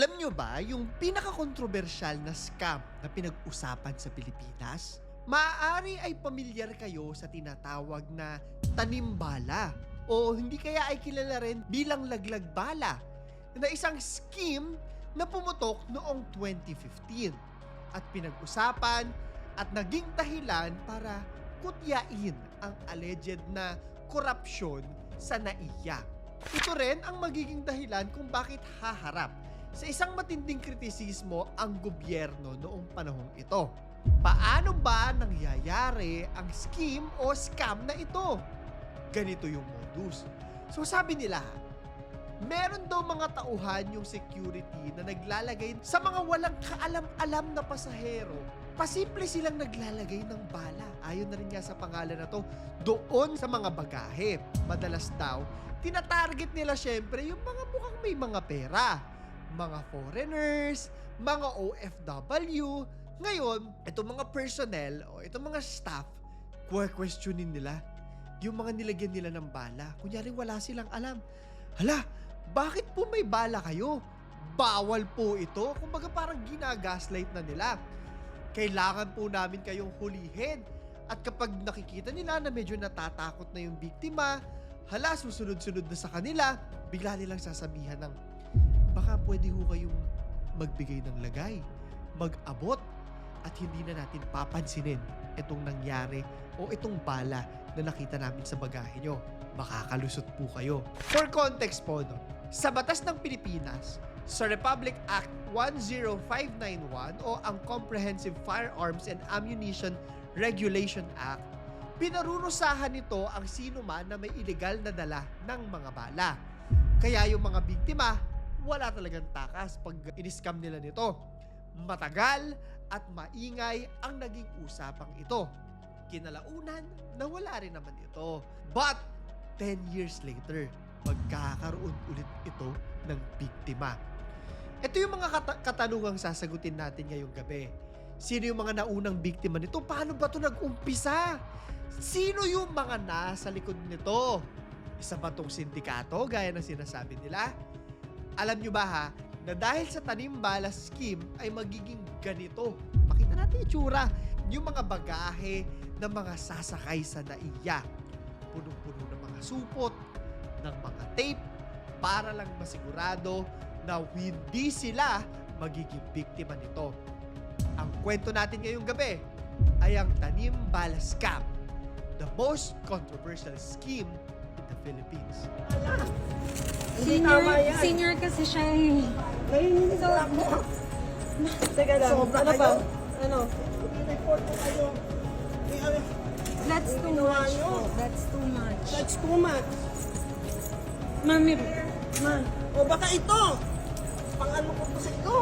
Alam nyo ba yung pinaka-controversial na scam na pinag-usapan sa Pilipinas? Maaari ay pamilyar kayo sa tinatawag na tanimbala o hindi kaya ay kilala rin bilang laglag bala na isang scheme na pumutok noong 2015 at pinag-usapan at naging dahilan para kutyain ang alleged na korupsyon sa NAIA. Ito rin ang magiging dahilan kung bakit haharap sa isang matinding kritisismo ang gobyerno noong panahong ito. Paano ba nangyayari ang scheme o scam na ito? Ganito yung modus. So sabi nila, meron daw mga tauhan yung security na naglalagay sa mga walang kaalam-alam na pasahero. Pasimple silang naglalagay ng bala. Ayon na rin nga sa pangalan na to, doon sa mga bagahe. Madalas daw, tinatarget nila syempre yung mga mukhang may mga pera. Mga foreigners, mga OFW. Ngayon, itong mga personnel o itong mga staff, questionin nila yung mga nilagyan nila ng bala. Kunyari wala silang alam. Hala, bakit po may bala kayo? Bawal po ito. Kumbaga parang ginagaslight na nila. Kailangan po namin kayong hulihin. At kapag nakikita nila na medyo natatakot na yung biktima, hala, susunod-sunod na sa kanila, bigla nilang sasabihan ng, baka pwede ho kayong magbigay ng lagay, mag-abot, at hindi na natin papansinin itong nangyari o itong bala na nakita namin sa bagahe nyo. Makakalusot po kayo. For context po, no, sa batas ng Pilipinas, sa Republic Act 10591 o ang Comprehensive Firearms and Ammunition Regulation Act, pinarurusahan nito ang sino man na may illegal na dala ng mga bala. Kaya yung mga biktima, wala talagang takas pag iniskam nila nito. Matagal at maingay ang naging usapang ito. Kinalaunan, nawala rin naman ito. But, 10 years later, magkakaroon ulit ito ng biktima. Ito yung mga kata- katanungang sasagutin natin ngayong gabi. Sino yung mga naunang biktima nito? Paano ba ito nag-umpisa? Sino yung mga nasa likod nito? Isa ba itong sindikato gaya ng sinasabi nila? Alam nyo ba ha, na dahil sa tanim balas scheme ay magiging ganito. Pakita natin yung tsura. Yung mga bagahe ng mga sasakay sa naiya. Punong-puno ng mga supot, ng mga tape, para lang masigurado na hindi sila magiging biktima nito. Ang kwento natin ngayong gabi ay ang tanim balas scam, the most controversial scheme the Philippines. Senior, tama yan. senior kasi siya eh. So- lang mo. Teka lang. Sobra ano ba? Ano? I-report ko kayo. Ano, That's too much po. That's too much. That's too much. Mami, Ma. O baka ito. Pang ano ko sa ito.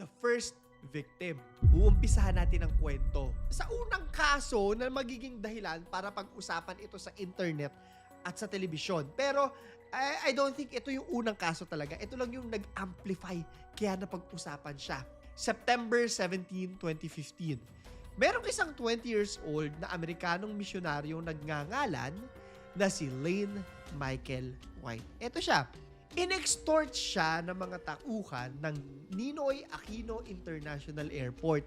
the first victim. Uumpisahan natin ang kwento. Sa unang kaso na magiging dahilan para pag-usapan ito sa internet at sa telebisyon. Pero I, I don't think ito yung unang kaso talaga. Ito lang yung nag-amplify kaya napag-usapan siya. September 17, 2015. Merong isang 20 years old na Amerikanong misyonaryo nagngangalan na si Lane Michael White. Ito siya, inextort siya ng mga tauhan ng Ninoy Aquino International Airport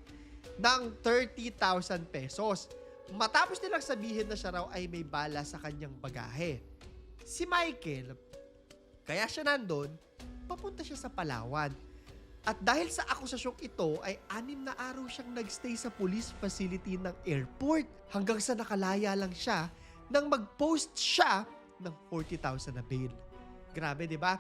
ng 30,000 pesos. Matapos nilang sabihin na siya raw ay may bala sa kanyang bagahe. Si Michael, kaya siya nandun, papunta siya sa Palawan. At dahil sa akusasyong ito ay anim na araw siyang nagstay sa police facility ng airport hanggang sa nakalaya lang siya nang mag-post siya ng 40,000 na bail. Grabe, di ba?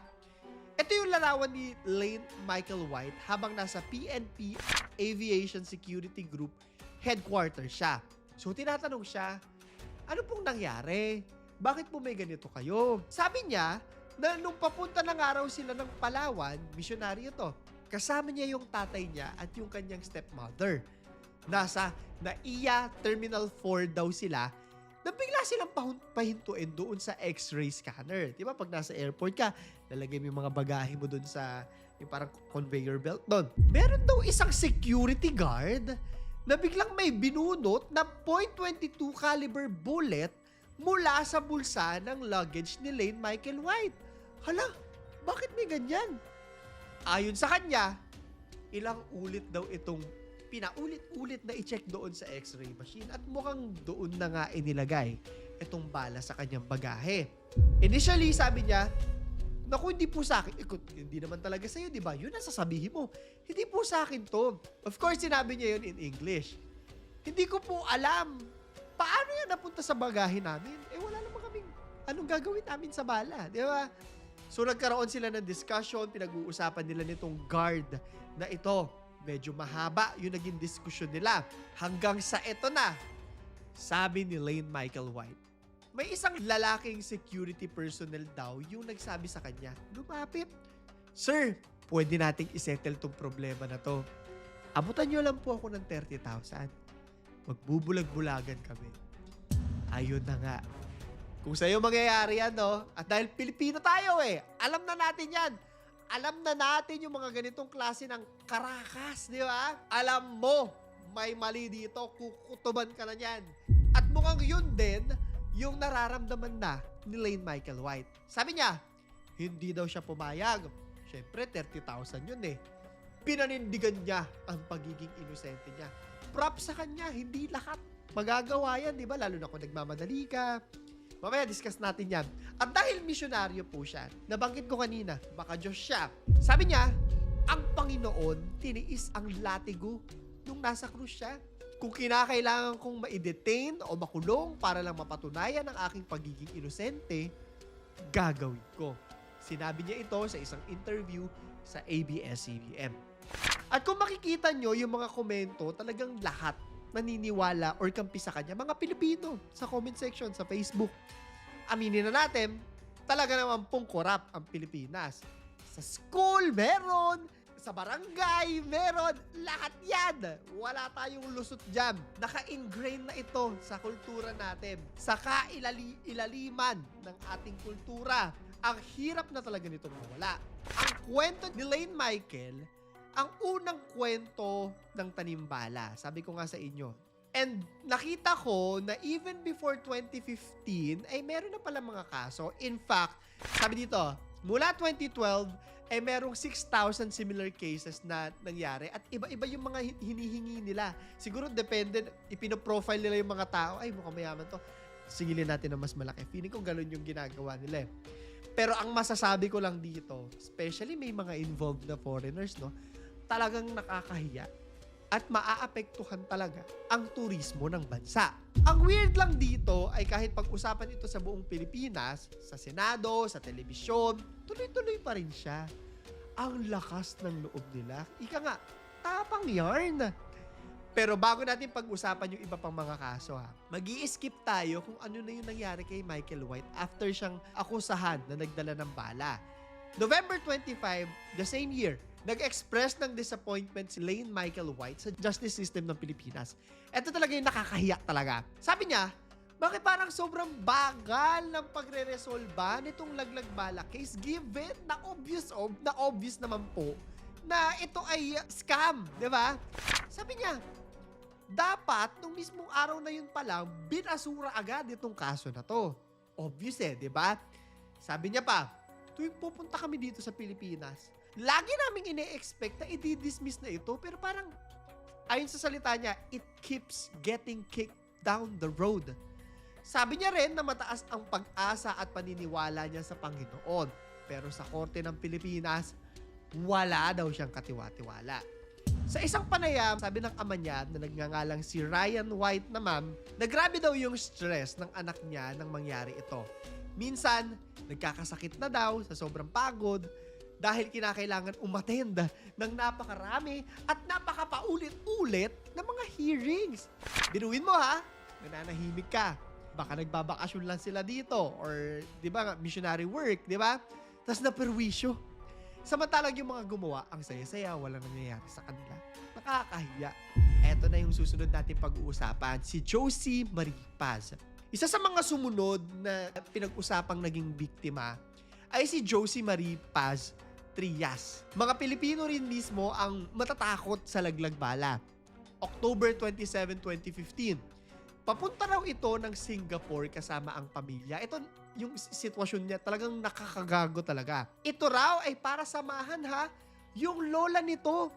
Ito yung larawan ni Lane Michael White habang nasa PNP Aviation Security Group headquarters siya. So tinatanong siya, ano pong nangyari? Bakit po may ganito kayo? Sabi niya na nung papunta na nga raw sila ng Palawan, misyonaryo to, kasama niya yung tatay niya at yung kanyang stepmother. Nasa NAIA Terminal 4 daw sila na bigla silang pahintuin doon sa x-ray scanner. Di ba? Pag nasa airport ka, lalagay mo yung mga bagahe mo doon sa yung parang conveyor belt doon. Meron daw isang security guard na biglang may binunot na .22 caliber bullet mula sa bulsa ng luggage ni Lane Michael White. Hala, bakit may ganyan? Ayon sa kanya, ilang ulit daw itong pinaulit-ulit na i-check doon sa x-ray machine at mukhang doon na nga inilagay itong bala sa kanyang bagahe. Initially, sabi niya, Naku, hindi po sa akin. Ikot, hindi naman talaga sa'yo, di ba? Yun ang sasabihin mo. Hindi po sa akin to. Of course, sinabi niya yun in English. Hindi ko po alam. Paano yan napunta sa bagahe namin? Eh, wala naman kaming anong gagawin namin sa bala. Di ba? So, nagkaroon sila ng discussion. Pinag-uusapan nila nitong guard na ito. Medyo mahaba yung naging diskusyon nila. Hanggang sa ito na. Sabi ni Lane Michael White. May isang lalaking security personnel daw yung nagsabi sa kanya, lumapit. Sir, pwede nating isettle tong problema na to. Abutan nyo lang po ako ng 30,000. Magbubulag-bulagan kami. Ayun na nga. Kung sa'yo mangyayari yan, no? At dahil Pilipino tayo eh, alam na natin yan. Alam na natin yung mga ganitong klase ng karakas, di ba? Alam mo, may mali dito, kukutuban ka na yan. At mukhang yun din, yung nararamdaman na ni Lane Michael White. Sabi niya, hindi daw siya pumayag. Siyempre, 30,000 yun eh. Pinanindigan niya ang pagiging inosente niya. Props sa kanya, hindi lahat magagawa yan, di ba? Lalo na kung nagmamadali ka. Mamaya discuss natin yan. At dahil misyonaryo po siya, nabanggit ko kanina, baka Diyos siya. Sabi niya, ang Panginoon tiniis ang latigo nung nasa krus siya. Kung kinakailangan kong ma-detain o makulong para lang mapatunayan ang aking pagiging inosente, gagawin ko. Sinabi niya ito sa isang interview sa ABS-CBN. At kung makikita nyo yung mga komento, talagang lahat naniniwala or kampi sa kanya, mga Pilipino sa comment section sa Facebook. Aminin na natin, talaga naman pong korap ang Pilipinas. Sa school, meron. Sa barangay, meron. Lahat yan. Wala tayong lusot dyan. Naka-ingrain na ito sa kultura natin. Sa kailaliman ng ating kultura. Ang hirap na talaga nitong mawala. Ang kwento ni Lane Michael, ang unang kwento ng tanimbala. Sabi ko nga sa inyo. And nakita ko na even before 2015, ay meron na pala mga kaso. In fact, sabi dito, mula 2012, ay merong 6,000 similar cases na nangyari at iba-iba yung mga hi- hinihingi nila. Siguro depende, ipinoprofile nila yung mga tao, ay mukhang mayaman to, sigilin natin na mas malaki. Feeling ko ganun yung ginagawa nila eh. Pero ang masasabi ko lang dito, especially may mga involved na foreigners, no, talagang nakakahiya at maaapektuhan talaga ang turismo ng bansa. Ang weird lang dito ay kahit pag-usapan ito sa buong Pilipinas, sa Senado, sa telebisyon, tuloy-tuloy pa rin siya. Ang lakas ng loob nila. Ika nga, tapang yarn. Pero bago natin pag-usapan yung iba pang mga kaso ha, mag skip tayo kung ano na yung nangyari kay Michael White after siyang akusahan na nagdala ng bala. November 25, the same year, nag-express ng disappointment si Lane Michael White sa justice system ng Pilipinas. Ito talaga yung nakakahiyak talaga. Sabi niya, bakit parang sobrang bagal ng pagre-resolba nitong laglag bala case given na obvious ob, na obvious naman po na ito ay scam, di ba? Sabi niya, dapat nung mismong araw na yun pa lang, binasura agad itong kaso na to. Obvious eh, di ba? Sabi niya pa, tuwing pupunta kami dito sa Pilipinas, lagi naming ine-expect na i-dismiss na ito, pero parang, ayon sa salita niya, it keeps getting kicked down the road. Sabi niya rin na mataas ang pag-asa at paniniwala niya sa Panginoon. Pero sa korte ng Pilipinas, wala daw siyang katiwa-tiwala. Sa isang panayam, sabi ng ama niya na nagngangalang si Ryan White naman, na grabe daw yung stress ng anak niya nang mangyari ito. Minsan, nagkakasakit na daw sa sobrang pagod dahil kinakailangan umattend ng napakarami at napakapaulit-ulit na mga hearings. Binuin mo ha, nananahimik ka. Baka nagbabakasyon lang sila dito or 'di ba missionary work, 'di ba? Tapos naperwisyo. Samantalang yung mga gumawa, ang saya-saya, walang nangyayari sa kanila. Nakakahiya. Eto na yung susunod natin pag-uusapan, si Josie Marie Paz. Isa sa mga sumunod na pinag-usapang naging biktima ay si Josie Marie Paz Trias. Mga Pilipino rin mismo ang matatakot sa laglag bala. October 27, 2015, Papunta raw ito ng Singapore kasama ang pamilya. Ito, yung sitwasyon niya talagang nakakagago talaga. Ito raw ay para samahan ha, yung lola nito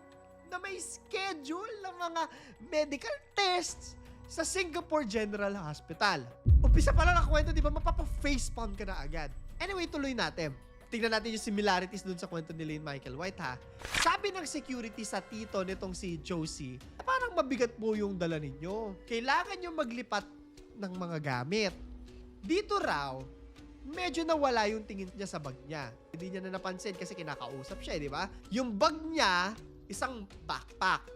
na may schedule ng mga medical tests sa Singapore General Hospital. Umpisa pa lang ang kwento, di ba? Mapapa-facepalm ka na agad. Anyway, tuloy natin. Tingnan natin yung similarities dun sa kwento ni Lane Michael White ha. Sabi ng security sa tito nitong si Josie, parang mabigat po yung dala ninyo. Kailangan nyo maglipat ng mga gamit. Dito raw, medyo nawala yung tingin niya sa bag niya. Hindi niya na napansin kasi kinakausap siya, eh, di ba? Yung bag niya, isang backpack.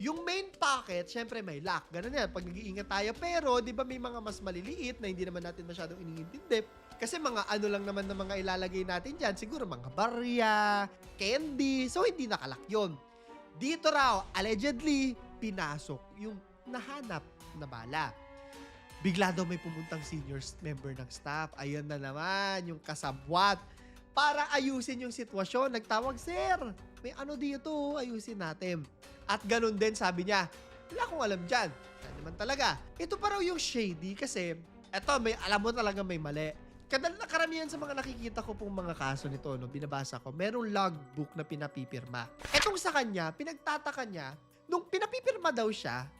Yung main pocket, syempre may lock. Ganun yan, pag nag-iingat tayo. Pero, di ba may mga mas maliliit na hindi naman natin masyadong iniintindi. Kasi mga ano lang naman na mga ilalagay natin dyan. Siguro mga barya, candy. So, hindi nakalak yun. Dito raw, allegedly, pinasok yung nahanap na bala. Bigla daw may pumuntang senior member ng staff. Ayun na naman, yung kasabwat. Para ayusin yung sitwasyon, nagtawag, Sir, may ano dito, ayusin natin. At ganun din, sabi niya, wala akong alam dyan. Yan naman talaga. Ito pa raw yung shady kasi, eto, may, alam mo talaga may mali. Kadal na karamihan sa mga nakikita ko pong mga kaso nito, no, binabasa ko, merong logbook na pinapipirma. Etong sa kanya, pinagtataka niya, nung pinapipirma daw siya,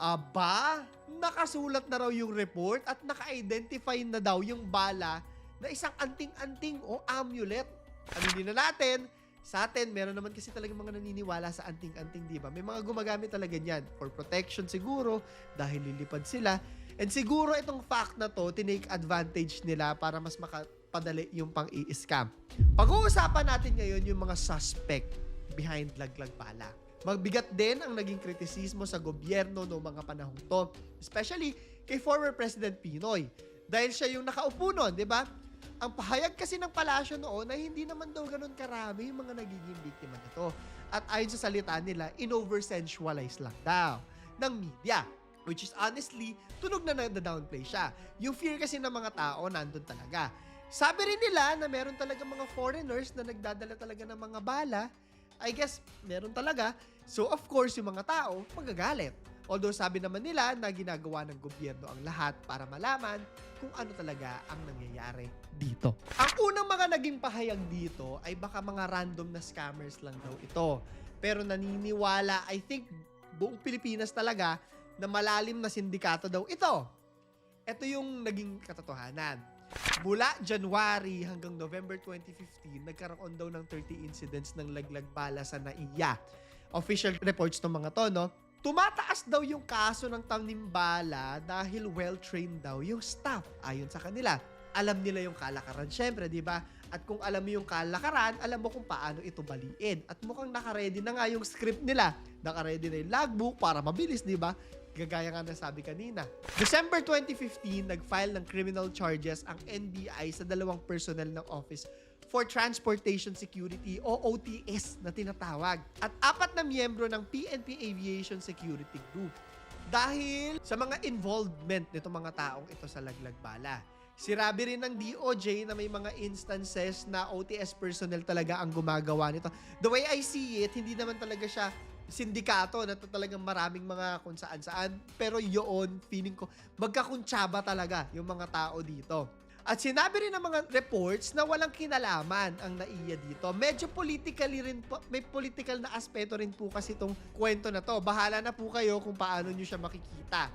aba, nakasulat na raw yung report at naka-identify na daw yung bala na isang anting-anting o amulet. Aminin na natin, sa atin, meron naman kasi talaga mga naniniwala sa anting-anting, di ba? May mga gumagamit talaga niyan for protection siguro dahil lilipad sila. And siguro itong fact na to, tinake advantage nila para mas makapadali yung pang-i-scam. Pag-uusapan natin ngayon yung mga suspect behind laglag bala. Magbigat din ang naging kritisismo sa gobyerno noong mga panahong to, especially kay former President Pinoy. Dahil siya yung nakaupo nun, di ba? Ang pahayag kasi ng palasyo noon ay hindi naman daw ganun karami yung mga nagiging biktima nito. At ayon sa salita nila, in-over-sensualize lang daw ng media. Which is honestly, tunog na na-downplay siya. Yung fear kasi ng mga tao, nandun talaga. Sabi rin nila na meron talaga mga foreigners na nagdadala talaga ng mga bala. I guess, meron talaga. So, of course, yung mga tao, magagalit. Although sabi naman nila na ginagawa ng gobyerno ang lahat para malaman kung ano talaga ang nangyayari dito. Ang unang mga naging pahayag dito ay baka mga random na scammers lang daw ito. Pero naniniwala, I think, buong Pilipinas talaga na malalim na sindikato daw ito. Ito yung naging katotohanan. Mula January hanggang November 2015, nagkaroon daw ng 30 incidents ng laglag bala sa NAIA. Official reports ng mga to, no? Tumataas daw yung kaso ng tanimbala dahil well-trained daw yung staff ayon sa kanila. Alam nila yung kalakaran, syempre, di ba? At kung alam mo yung kalakaran, alam mo kung paano ito baliin. At mukhang nakaredy na nga yung script nila. Nakaredy na yung logbook para mabilis, di ba? Gagaya nga na sabi kanina. December 2015, nag-file ng criminal charges ang NBI sa dalawang personnel ng Office for Transportation Security o OTS na tinatawag at apat na miyembro ng PNP Aviation Security Group dahil sa mga involvement nitong mga taong ito sa laglag bala. Sirabi rin ng DOJ na may mga instances na OTS personnel talaga ang gumagawa nito. The way I see it, hindi naman talaga siya sindikato na to talagang maraming mga kung saan saan. Pero yun, feeling ko, magkakuntsaba talaga yung mga tao dito. At sinabi rin ng mga reports na walang kinalaman ang naiya dito. Medyo politically rin po, may political na aspeto rin po kasi itong kwento na to. Bahala na po kayo kung paano nyo siya makikita.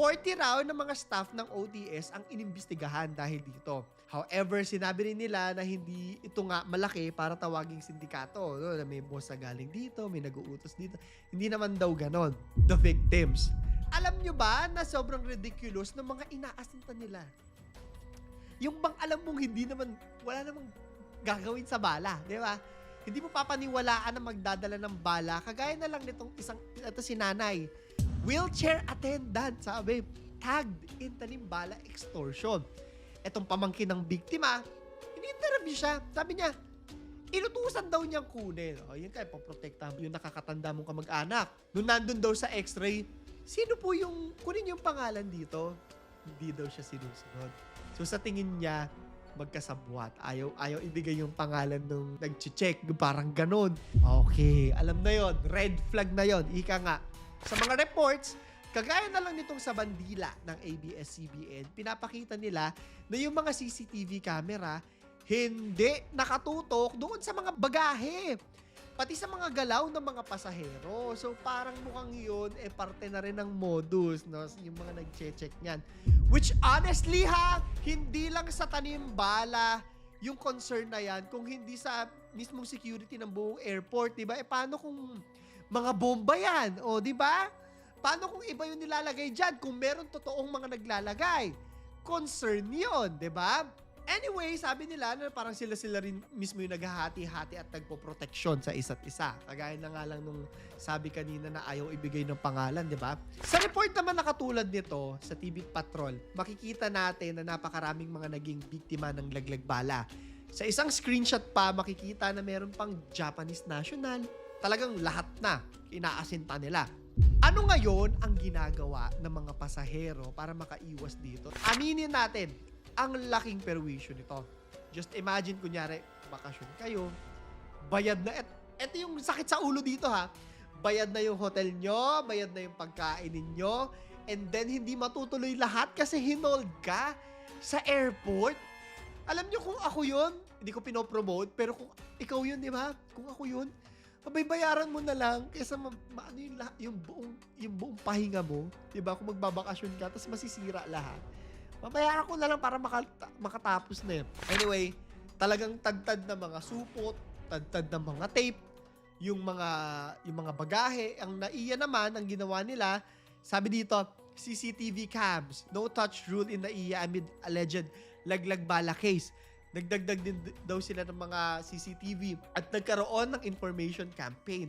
40 raw ng mga staff ng OTS ang inimbestigahan dahil dito. However, sinabi rin nila na hindi ito nga malaki para tawaging sindikato. No? Na may boss na galing dito, may nag-uutos dito. Hindi naman daw ganon. The victims. Alam nyo ba na sobrang ridiculous ng mga inaasintan nila? Yung bang alam mong hindi naman, wala namang gagawin sa bala, di ba? Hindi mo papaniwalaan na magdadala ng bala. Kagaya na lang nitong isang, ito si nanay. Wheelchair attendant, sabi. Tagged in tanimbala extortion. Etong pamangkin ng biktima, ini-interview siya. Sabi niya, inutusan daw niyang kunin. O, yun kaya, paprotektahan mo yung nakakatanda mong kamag-anak. Nung nandun daw sa x-ray, sino po yung, kunin yung pangalan dito? Hindi daw siya sinusunod. So sa tingin niya, magkasabwat. Ayaw, ayaw ibigay yung pangalan nung nag-check. Parang ganun. Okay, alam na yon Red flag na yon Ika nga. Sa mga reports, Kagaya na lang nitong sa bandila ng ABS-CBN, pinapakita nila na yung mga CCTV camera hindi nakatutok doon sa mga bagahe. Pati sa mga galaw ng mga pasahero. So parang mukhang yun, eh parte na rin ng modus, no? Yung mga nag-check niyan. Which honestly ha, hindi lang sa tanim bala yung concern na yan, kung hindi sa mismong security ng buong airport, di ba? Eh paano kung mga bomba yan? O, di ba? Paano kung iba yung nilalagay dyan? Kung meron totoong mga naglalagay. Concern yun, di ba? Anyway, sabi nila na parang sila-sila rin mismo yung naghahati-hati at nagpo-proteksyon sa isa't isa. Kagaya na nga lang nung sabi kanina na ayaw ibigay ng pangalan, di ba? Sa report naman na katulad nito, sa TV Patrol, makikita natin na napakaraming mga naging biktima ng laglag bala. Sa isang screenshot pa, makikita na meron pang Japanese national. Talagang lahat na inaasinta nila. Ano ngayon ang ginagawa ng mga pasahero para makaiwas dito? Aminin natin, ang laking perwisyo nito. Just imagine, kunyari, bakasyon kayo, bayad na, et, eto yung sakit sa ulo dito ha, bayad na yung hotel nyo, bayad na yung pagkain ninyo, and then hindi matutuloy lahat kasi hinold ka sa airport. Alam nyo kung ako yun, hindi ko pinopromote, pero kung ikaw yun, di ba? Kung ako yun, pabaybayaran mo na lang kaysa ma, ma- ano yung, lahat- yung, buong, yung buong pahinga mo, di ba? Kung magbabakasyon ka, tapos masisira lahat. Pabayaran ko na lang para makata- makatapos na yun. Anyway, talagang tagtad na mga supot, tagtad na mga tape, yung mga yung mga bagahe, ang naiya naman ang ginawa nila, sabi dito, CCTV cams, no touch rule in NAIA amid alleged laglag bala case. Nagdagdag din daw sila ng mga CCTV at nagkaroon ng information campaign.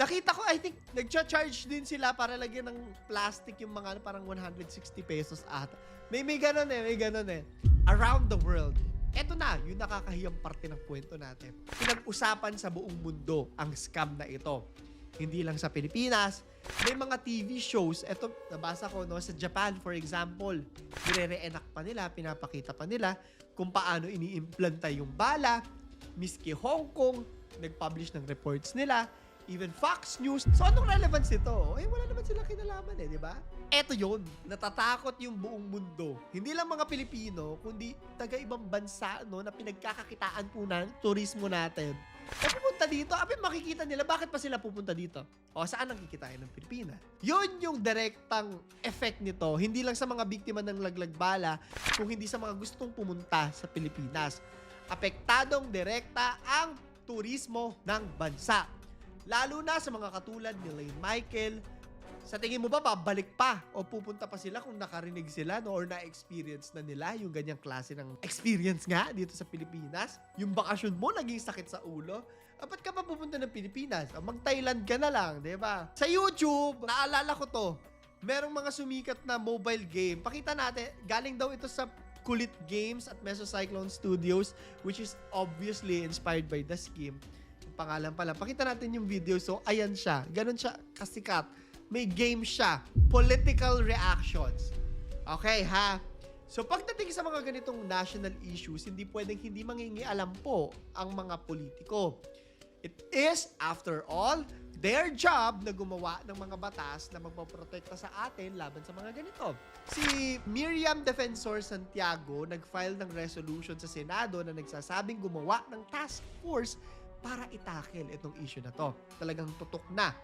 Nakita ko, I think, nagcha-charge din sila para lagyan ng plastic yung mga ano, parang 160 pesos ata. May may ganun eh, may ganun eh. Around the world. Eto na, yung nakakahiyang parte ng kwento natin. Pinag-usapan sa buong mundo ang scam na ito. Hindi lang sa Pilipinas, may mga TV shows, eto nabasa ko no, sa Japan for example, nire-reenact pa nila, pinapakita pa nila kung paano iniimplanta yung bala, miski Hong Kong, nag-publish ng reports nila, even Fox News. So anong relevance nito? Eh wala naman sila kinalaman eh, di ba? Eto yun, natatakot yung buong mundo. Hindi lang mga Pilipino, kundi taga-ibang bansa no, na pinagkakakitaan po ng turismo natin. E pupunta dito, abi makikita nila bakit pa sila pupunta dito. O saan ang kikitain ng Pilipinas? Yun yung direktang effect nito, hindi lang sa mga biktima ng laglag bala, kung hindi sa mga gustong pumunta sa Pilipinas. Apektadong direkta ang turismo ng bansa. Lalo na sa mga katulad ni Lane Michael. Sa tingin mo ba, babalik pa o pupunta pa sila kung nakarinig sila no, or na-experience na nila yung ganyang klase ng experience nga dito sa Pilipinas? Yung bakasyon mo naging sakit sa ulo? Ah, ba't ka pa pupunta ng Pilipinas? Ah, Mag-Thailand ka na lang, di ba? Sa YouTube, naalala ko to, merong mga sumikat na mobile game. Pakita natin, galing daw ito sa Kulit Games at Mesocyclone Studios, which is obviously inspired by the scheme yung pangalan pala. Pakita natin yung video. So, ayan siya. Ganon siya kasikat. May game siya. Political reactions. Okay, ha? So, pagdating sa mga ganitong national issues, hindi pwedeng hindi mangingialam po ang mga politiko. It is, after all, their job na gumawa ng mga batas na magpaprotekta sa atin laban sa mga ganito. Si Miriam Defensor Santiago nag-file ng resolution sa Senado na nagsasabing gumawa ng task force para itakil itong issue na to. Talagang tutok na.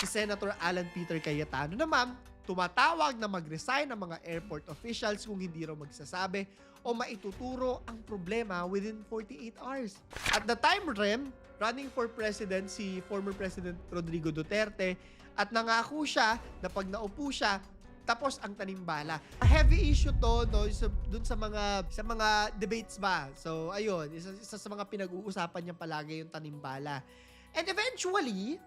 Si Senator Alan Peter Cayetano naman, tumatawag na mag-resign ang mga airport officials kung hindi raw magsasabi o maituturo ang problema within 48 hours. At the time rin, running for president si former President Rodrigo Duterte at nangako siya na pag naupo siya, tapos ang tanimbala. Heavy issue to no sa, dun sa mga sa mga debates ba. So ayun, isa, isa sa mga pinag-uusapan niya palagi yung tanimbala. And eventually,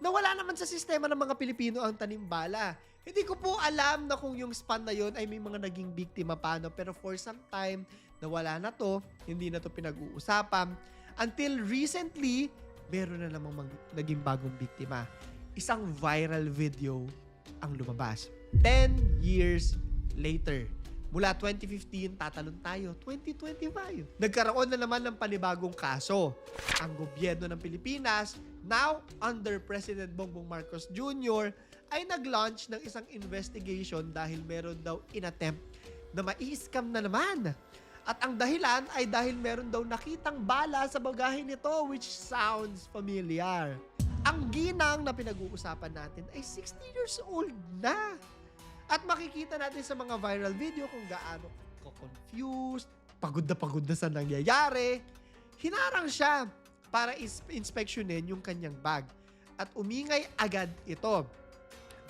nawala naman sa sistema ng mga Pilipino ang tanimbala. Hindi ko po alam na kung yung span na yon ay may mga naging biktima paano. Pero for some time, nawala na to. Hindi na to pinag-uusapan. Until recently, meron na namang mag- naging bagong biktima. Isang viral video ang lumabas. 10 years later, Mula 2015, tatalon tayo. 2025. Nagkaroon na naman ng panibagong kaso. Ang gobyerno ng Pilipinas, now under President Bongbong Marcos Jr., ay nag-launch ng isang investigation dahil meron daw inattempt na ma-scam na naman. At ang dahilan ay dahil meron daw nakitang bala sa bagahe nito which sounds familiar. Ang ginang na pinag-uusapan natin ay 60 years old na. At makikita natin sa mga viral video kung gaano ko-confused, pagod na pagod na sa nangyayari. Hinarang siya para inspeksyonin yung kanyang bag. At umingay agad ito.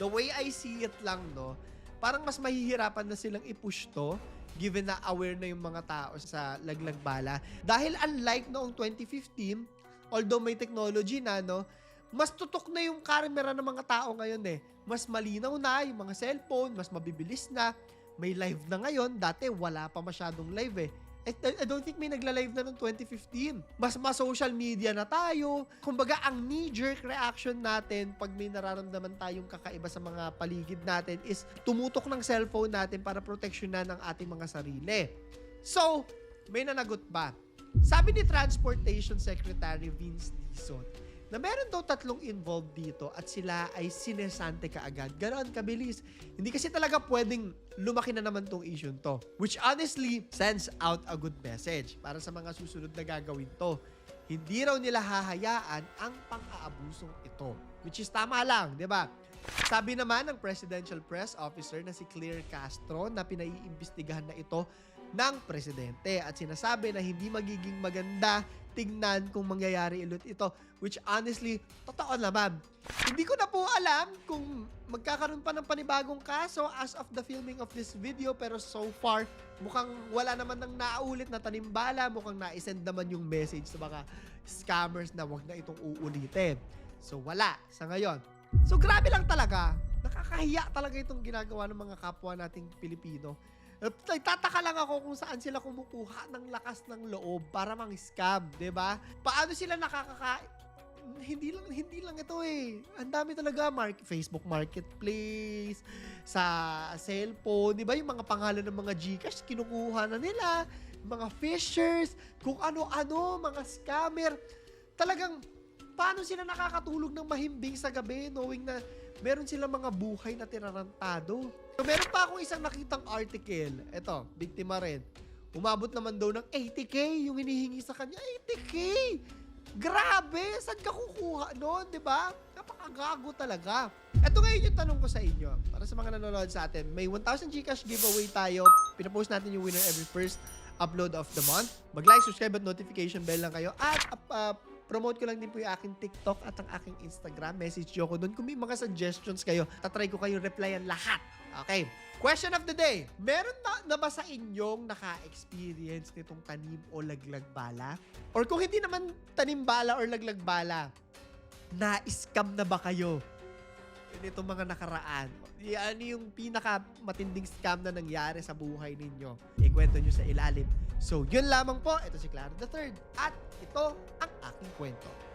The way I see it lang, no, parang mas mahihirapan na silang i-push to given na aware na yung mga tao sa laglag bala. Dahil unlike noong 2015, although may technology na, no, mas tutok na yung camera ng mga tao ngayon eh. Mas malinaw na yung mga cellphone, mas mabibilis na. May live na ngayon. Dati wala pa masyadong live eh. I, don't think may nagla-live na noong 2015. Mas ma-social media na tayo. Kumbaga, ang knee-jerk reaction natin pag may nararamdaman tayong kakaiba sa mga paligid natin is tumutok ng cellphone natin para proteksyonan ang ating mga sarili. So, may nanagot ba? Sabi ni Transportation Secretary Vince Dizon, na meron daw tatlong involved dito at sila ay sinesante kaagad. Ganon kabilis. Hindi kasi talaga pwedeng lumaki na naman tong issue to. Which honestly sends out a good message para sa mga susunod na gagawin to. Hindi raw nila hahayaan ang pang-aabusong ito. Which is tama lang, di ba? Sabi naman ng Presidential Press Officer na si Claire Castro na pinaiimbestigahan na ito ng presidente at sinasabi na hindi magiging maganda tingnan kung mangyayari ulit ito which honestly, totoo naman. Hindi ko na po alam kung magkakaroon pa ng panibagong kaso as of the filming of this video pero so far mukhang wala naman nang naulit na tanimbala mukhang na-send naman yung message sa mga scammers na wag na itong uulitin. So wala sa ngayon. So grabe lang talaga. Nakakahiya talaga itong ginagawa ng mga kapwa nating Pilipino. Nagtataka lang ako kung saan sila kumukuha ng lakas ng loob para mang scam, 'di ba? Paano sila nakakaka hindi lang hindi lang ito eh. Ang dami talaga mark Facebook Marketplace, sa cellphone, 'di ba? Yung mga pangalan ng mga GCash kinukuha na nila, mga fishers, kung ano-ano, mga scammer. Talagang paano sila nakakatulog ng mahimbing sa gabi knowing na meron silang mga buhay na tirarantado. So, meron pa akong isang nakitang article. Ito, biktima rin. Umabot naman daw ng 80k yung hinihingi sa kanya. 80k! Grabe! Saan ka kukuha noon, di ba? Napakagago talaga. Ito ngayon yung tanong ko sa inyo. Para sa mga nanonood sa atin, may 1,000 Gcash giveaway tayo. Pinapost natin yung winner every first upload of the month. Mag-like, subscribe at notification bell lang kayo. At uh, promote ko lang din po yung aking TikTok at ang aking Instagram. Message nyo ko doon. Kung may mga suggestions kayo, tatry ko kayo replyan lahat. Okay. Question of the day. Meron na, na ba sa inyong naka-experience nitong tanim o laglag bala? Or kung hindi naman tanim bala or laglag bala, na-scam na ba kayo? Nitong mga nakaraan. Yan yung pinaka matinding scam na nangyari sa buhay ninyo. Ikwento nyo sa ilalim. So, yun lamang po. Ito si Clara the Third. At ito ang aking kwento.